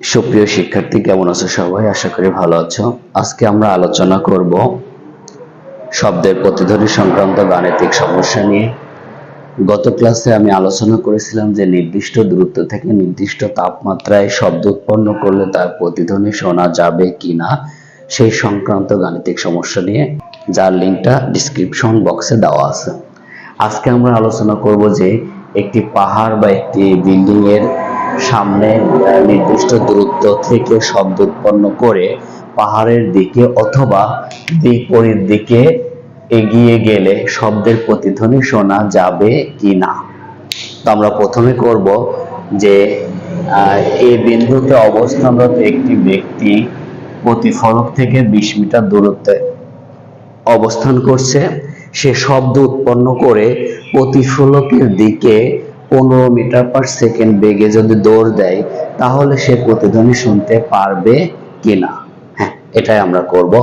সুপ্রিয় শিক্ষার্থী, কেমন আছো সবাই? আশা করি ভালো আছো। আজকে আমরা আলোচনা করব শব্দের প্রতিধ্বনি সংক্রান্ত গাণিতিক সমস্যা নিয়ে। গত ক্লাসে আমি আলোচনা করেছিলাম যে নির্দিষ্ট দূরত্ব থেকে নির্দিষ্ট তাপমাত্রায় শব্দ উৎপন্ন করলে তার প্রতিধ্বনি শোনা যাবে কিনা সেই সংক্রান্ত গাণিতিক সমস্যা নিয়ে, যার লিঙ্কটা ডিসক্রিপশন বক্সে দেওয়া আছে। আজকে আমরা আলোচনা করব যে একটি পাহাড় বা একটি বিল্ডিং এর সামনে নির্দিষ্ট দূরত্ব থেকে শব্দ উৎপন্ন করে পাহাড়ের দিকে অথবা বিপরীত দিকে এগিয়ে গেলে শব্দের প্রতিধ্বনি শোনা যাবে কি না। তো আমরা প্রথমে করব যে এই বিন্দুতে অবস্থানরত একটি ব্যক্তি প্রতিফলক থেকে বিশ মিটার দূরত্বে অবস্থান করছে। সে শব্দ উৎপন্ন করে প্রতিফলকের দিকে পনেরো মিটার পার সেকেন্ড বেগে যদি দৌড় দেয়, তাহলে সে প্রতিধ্বনি শুনতে পারবে কিনা? হ্যাঁ এটাই আমরা করব।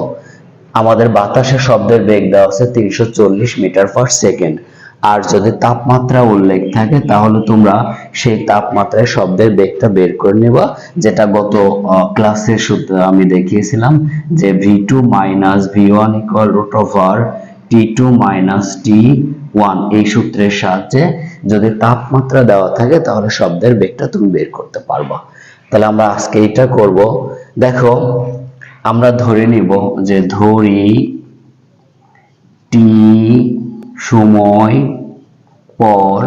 আমাদের বাতাসে শব্দের বেগ দেওয়া আছে তিনশো চল্লিশ মিটার পার সেকেন্ড আর যদি তাপমাত্রা উল্লেখ থাকে, তাহলে তোমরা সেই তাপমাত্রায় শব্দের বেগটা বের করে নেবা, যেটা গত সূত্রে আমি দেখিয়েছিলাম যে V two minus V one equal root over T two minus T one এই সূত্রের সাহায্যে যদি তাপমাত্রা দেওয়া থাকে, তাহলে শব্দের বেগটা তুমি বের করতে পারবা। তাহলে আমরা আজকে এটা করব। দেখো, আমরা ধরে নিব যে ধরি টি সময় পর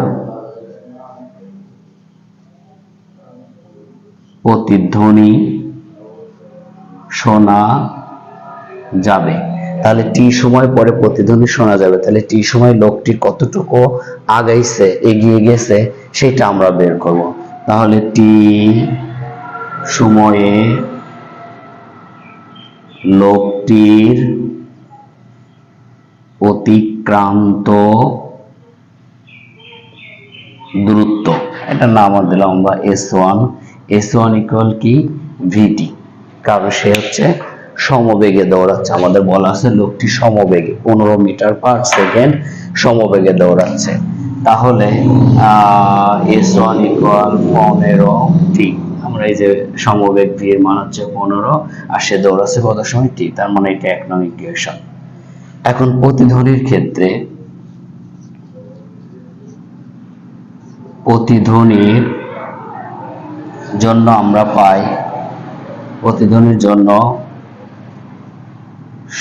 প্রতিধ্বনি শোনা যাবে। তাহলে টি সময় পরে প্রতিধ্বনি শোনা যাবে। তাহলে টি সময় লোকটি কতটুকু আগাইছে, এগিয়ে গেছে, সেটা আমরা বের করব। তাহলে টি সময়ে লোকটির অতিক্রান্ত দূরত্ব। এটা নাম দিলাম আমরা S one S one equal কি? ভিটি কারণ সে হচ্ছে সমবেগে দৌড়াচ্ছে। আমাদের বলা আছে, লোকটি সমবেগে, পনেরো মিটার পার সেকেন্ড সমবেগে দৌড়াচ্ছে। তাহলে এস ওয়ান ইকুয়াল পনেরো টি আমরা এই যে সমবেগ ভি এর মান হচ্ছে পনেরো, আর সে দৌড়াচ্ছে কত সময় টি তার মানে এটা এক নং ইকুয়েশন এখন প্রতিধ্বনির ক্ষেত্রে প্রতিধ্বনির জন্য আমরা পাই, প্রতিধ্বনির জন্য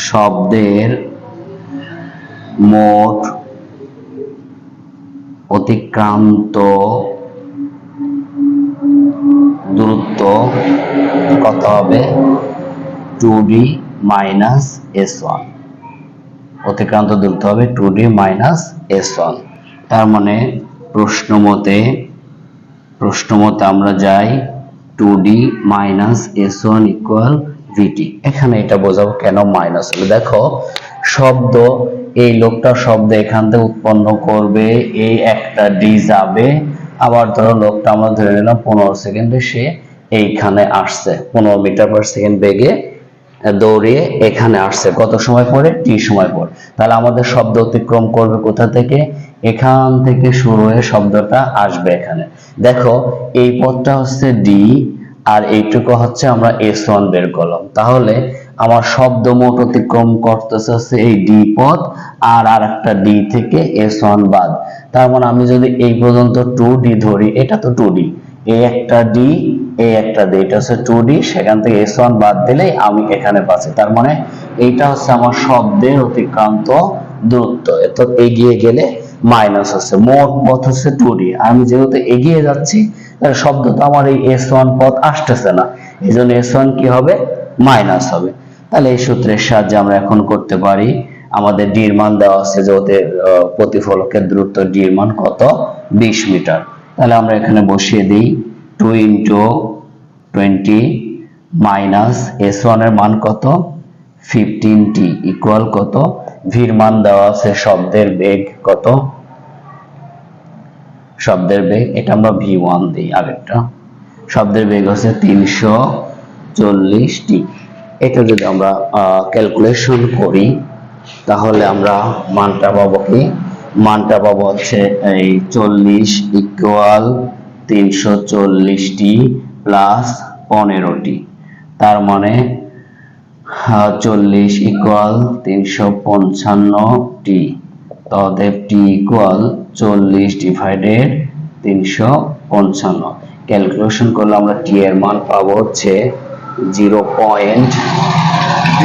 শব্দের মোট অতিক্রান্ত দূরত্ব কত হবে? Two D minus S one অতিক্রান্ত দূরত্ব হবে two D minus S one তার মানে প্রশ্ন মতে প্রশ্ন মতে আমরা যাই two D minus S one equal VT এখানে এটা বোঝাবো কেন মাইনাস হলো। দেখো, শব্দ, এই লোকটা শব্দ এখান থেকে উৎপন্ন করবে, এই একটা ডি যাবে। আবার ধরো লোকটা আমরা ধরে নিলাম পনেরো সেকেন্ডে সে এইখানে আসছে। পনেরো মিটার পার সেকেন্ড বেগে দৌড়িয়ে এখানে আসছে। কত সময় পরে? টি সময় পর। তাহলে আমাদের শব্দ অতিক্রম করবে কোথা থেকে? এখান থেকে শুরু হয়ে শব্দটা আসবে এখানে। দেখো, এই পথটা হচ্ছে ডি আর এইটুকু হচ্ছে আমরা এস ওয়ান বের করলাম। তাহলে আমার শব্দ মোট অতিক্রম করতেছে হচ্ছে এই ডি পথ আর আর একটা ডি থেকে এস ওয়ান বাদ। তার মানে আমি যদি এই পর্যন্ত টু ডি ধরি, এটা তো টু ডি এই একটা ডি এই একটা ডি এটা হচ্ছে টু ডি সেখান থেকে এস ওয়ান বাদ দিলেই আমি এখানে পাচ্ছি তার মানে এইটা হচ্ছে আমার শব্দের অতিক্রান্ত দূরত্ব। এত এগিয়ে গেলে মাইনাস হচ্ছে মোট পথ হচ্ছে টু ডি আমি যেহেতু এগিয়ে যাচ্ছি তাহলে শব্দ তো আমার এই এস ওয়ান পথ আসতেছে না। এই জন্য এস ওয়ান কি হবে? মাইনাস হবে। তাহলে এই সূত্রের সাহায্যে আমরা এখন করতে পারি আমাদের ডির মান দেওয়া আছে যে আহ, প্রতিফলকের দূরত্ব ডির মান কত? বিশ মিটার। তাহলে আমরা এখানে বসিয়ে দিই two into twenty minus S ওয়ানের মান কত? ফিফটিন টি ইকুয়াল কত? ভির মান দেওয়া আছে শব্দের বেগ কত? শব্দের বেগ, এটা আমরা ভি ওয়ান দিই আগেরটা শব্দের বেগ হচ্ছে তিনশো চল্লিশ টি এটা যদি আমরা ক্যালকুলেশন করি, তাহলে আমরা মানটা পাবো কি? মানটা পাবো হচ্ছে এই চল্লিশ ইকুয়াল তিনশো চল্লিশটি প্লাস পনেরোটি তার মানে চল্লিশ ইকুয়াল তিনশো পঞ্চান্ন টি ইকুয়াল চল্লিশ ডিভাইডেড তিনশো পঞ্চান্ন। ক্যালকুলেশন করলে আমরা টি এর মান পাবো হচ্ছে zero point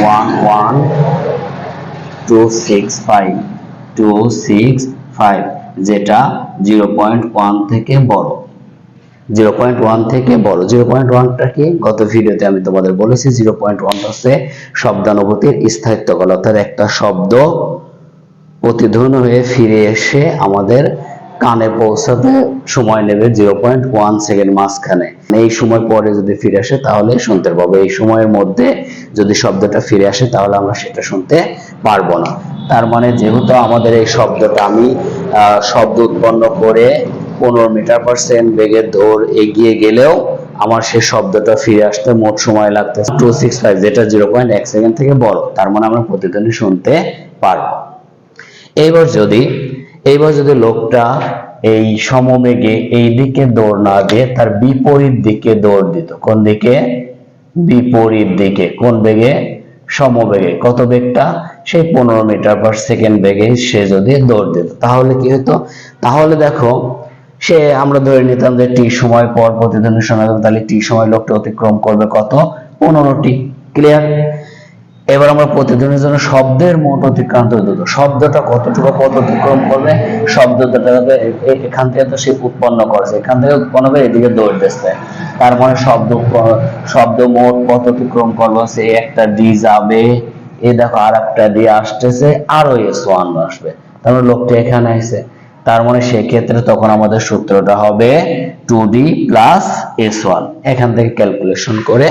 one one two six five two six five যেটা জিরো পয়েন্ট ওয়ান থেকে বড়। জিরো পয়েন্ট ওয়ান থেকে বড়। জিরো পয়েন্ট ওয়ানটা কি? গত ভিডিওতে আমি তোমাদের বলেছি জিরো পয়েন্ট ওয়ান হচ্ছে শব্দানুভূতির স্থায়িত্ব কাল অর্থাৎ একটা শব্দ প্রতিধ্বনি হয়ে ফিরে এসে আমাদের কানে পৌঁছাতে সময় নেবে জিরো পয়েন্ট ওয়ান সেকেন্ড মাঝখানে। এই সময় পরে যদি ফিরে আসে তাহলে শুনতে পাবো। এই সময়ের মধ্যে যদি শব্দটা ফিরে আসে তাহলে আমরা সেটা শুনতে পারব না। তার মানে যেহেতু আমাদের এই শব্দটা আমি শব্দ উৎপন্ন করে পনেরো মিটার পার সেকেন্ড বেগে দৌড় এগিয়ে গেলেও আমার সেই শব্দটা ফিরে আসতে মোট সময় লাগতেছে। টু সিক্স ফাইভ যেটা জিরো পয়েন্ট এক সেকেন্ড থেকে বড় তার মানে আমরা প্রতিধ্বনি শুনতে পারব। এইবার যদি এইবার যদি লোকটা এই সমবেগে এই দিকে দৌড় না দিয়ে তার বিপরীত দিকে দৌড় দিত, কোন দিকে? বিপরীত দিকে। কোন বেগে? সমবেগে। কত বেগটা? সেই পনেরো মিটার পার সেকেন্ড বেগে সে যদি দৌড় দিত। তাহলে কি হতো তাহলে দেখো, সে আমরা ধরে নিতাম যে টি সময় পর প্রতিদিনের যাবে, তাহলে টি সময় লোকটা অতিক্রম করবে কত? পনেরোটি। ক্লিয়ার এবার আমরা প্রতিদিনের জন্য শব্দের মোট অতিক্রান্ত দ্রুত শব্দটা কতটুকু পথ অতিক্রম করবে? শব্দটা এ- এখান থেকে তো সে উৎপন্ন করেছে। এখান থেকে উৎপন্ন করে এদিকে দৌড়তেছে তার মানে শব্দ শব্দ মোট পথ অতিক্রম করবে সে একটা ডি যাবে। এ দেখো আর একটা ডি আসতেছে, আরও এস ওয়ান আসবে। তার মানে লোকটা এখানে আসছে তার মানে সেক্ষেত্রে তখন আমাদের সূত্রটা হবে two D plus S one এখান থেকে ক্যালকুলেশন করে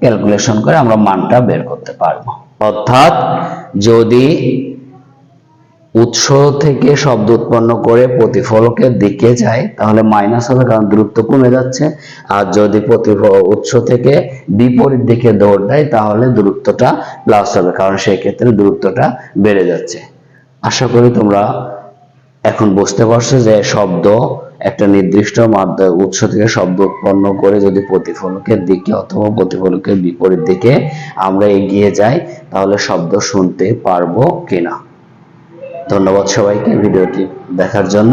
ক্যালকুলেশন করে আমরা মানটা বের করতে পারব। অর্থাৎ যদি উৎস থেকে শব্দ উৎপন্ন করে প্রতিফলকের দিকে যায়, তাহলে মাইনাস হবে কারণ দূরত্ব কমে যাচ্ছে। আর যদি প্রতিফ উৎস থেকে বিপরীত দিকে দৌড় দেয়, তাহলে দূরত্বটা প্লাস হবে, কারণ সেই ক্ষেত্রে দূরত্বটা বেড়ে যাচ্ছে। আশা করি তোমরা এখন বুঝতে পারছ যে শব্দ একটা নির্দিষ্ট মাধ্যম উৎস থেকে শব্দ উৎপন্ন করে যদি প্রতিফলকের দিকে অথবা প্রতিফলকের বিপরীত দিকে আমরা এগিয়ে যাই, তাহলে শব্দ শুনতে পারব কিনা। ধন্যবাদ সবাইকে ভিডিওটি দেখার জন্য।